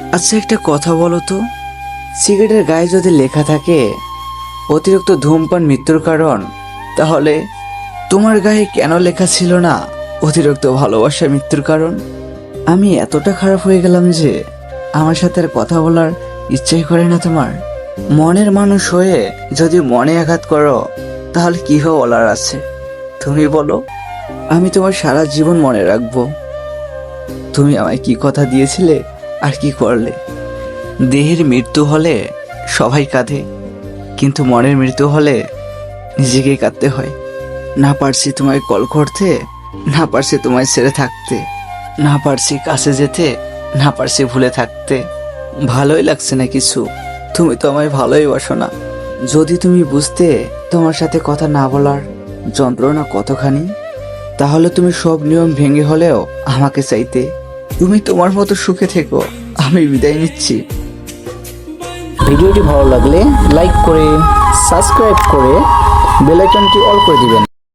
আচ্ছা একটা কথা বলো তো। সিগারেটের গায়ে যদি লেখা থাকে, অতিরিক্ত ধূমপান মৃত্যুর কারণ, তাহলে তোমার গায়ে কেন লেখা ছিল না? অতিরিক্ত ভালোবাসা মৃত্যুর কারণ? আমি এতটা খারাপ হয়ে গেলাম যে আমার সাথে আর কথা বলার ইচ্ছাই করে না তোমার। মনের মানুষ হয়ে যদি মনে আঘাত করো, তাহলে কি বলার আছে? তুমি বলো। আমি তোমার সারা জীবন মনে রাখব। তুমি আমায় কি কথা দিয়েছিলে? আর কি করলে? দেহের মৃত্যু হলে সবাই কাঁধে কিন্তু মনের মৃত্যু হলে নিজেকেই কাঁদতে হয়। না পারছি তোমায় কল করতে, না পারছি তোমায় ছেড়ে থাকতে, না পারছি কাছে যেতে, না পারছি ভুলে থাকতে। ভালোই লাগছে না কিছু। তুমি তো আমায় ভালোই বাসো না। যদি তুমি বুঝতে তোমার সাথে কথা না বলার যন্ত্রণা কতখানি, তাহলে তুমি সব নিয়ম ভেঙে হলেও আমাকে চাইতে তুমি তোমার মতো সুখে থেকো। আমি বিদায় নিচ্ছি। ভিডিওটি ভালো লাগলে লাইক করে সাবস্ক্রাইব করে বেল আইকনটি অল করে দিবেন।